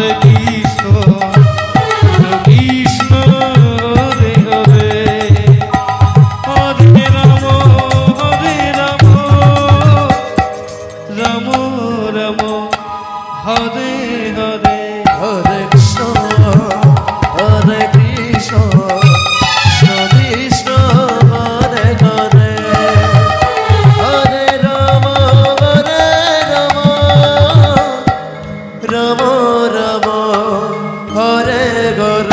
Thank you. kadar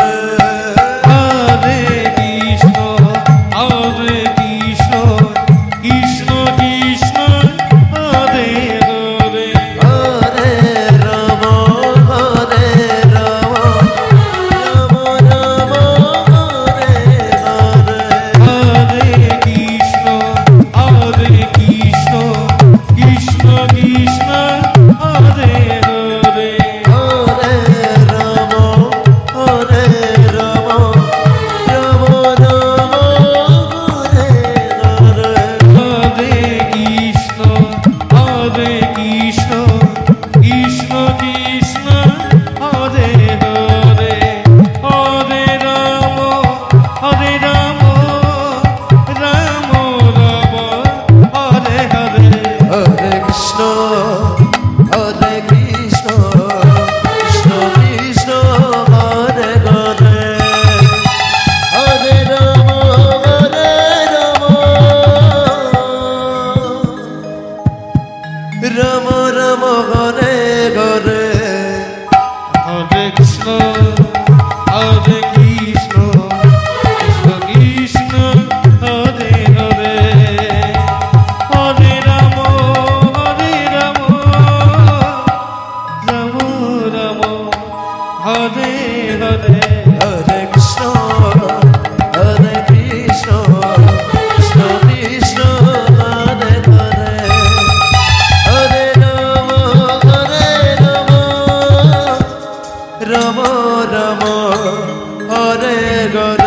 Ricardo. রম রম হরে গর